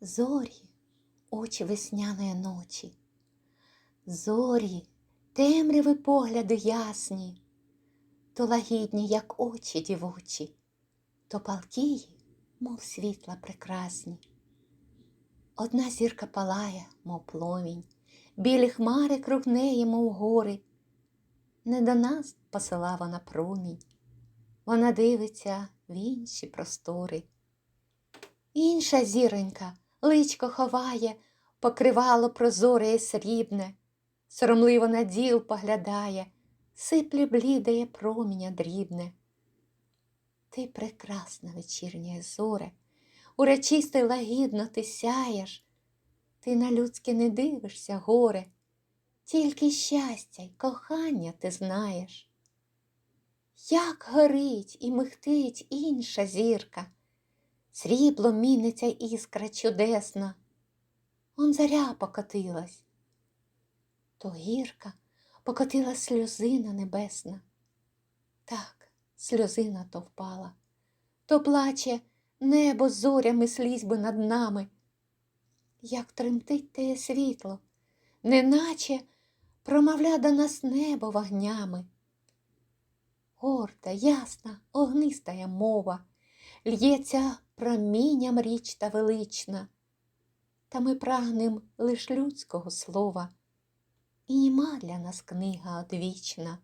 зорі, очі весняної ночі, зорі, темряви погляди ясні, то лагідні, як очі дівочі, то палкії, мов світла прекрасні. Одна зірка палає, мов пломінь, білі хмари круг неї, мов гори. Не до нас посила вона промінь, вона дивиться в інші простори. Інша зіронька личко ховає, покривало прозоре і срібне, соромливо на діл поглядає, сипле блідає проміння дрібне. Ти прекрасна вечірня зоре, урочисто й лагідно ти сяєш, ти на людське не дивишся, горе, тільки щастя й кохання ти знаєш. Як горить і михтить інша зірка, срібло міниться іскра чудесна. Он заря покотилась, то гірка покотила сльозина небесна. Так, сльозина то впала, то плаче небо зорями слізьби над нами. Як тремтить те світло, неначе промовля до нас небо вогнями. Горда, ясна, огнистая мова, л'ється промінням річ та велична, та ми прагнем лиш людського слова, і нема для нас книга одвічна.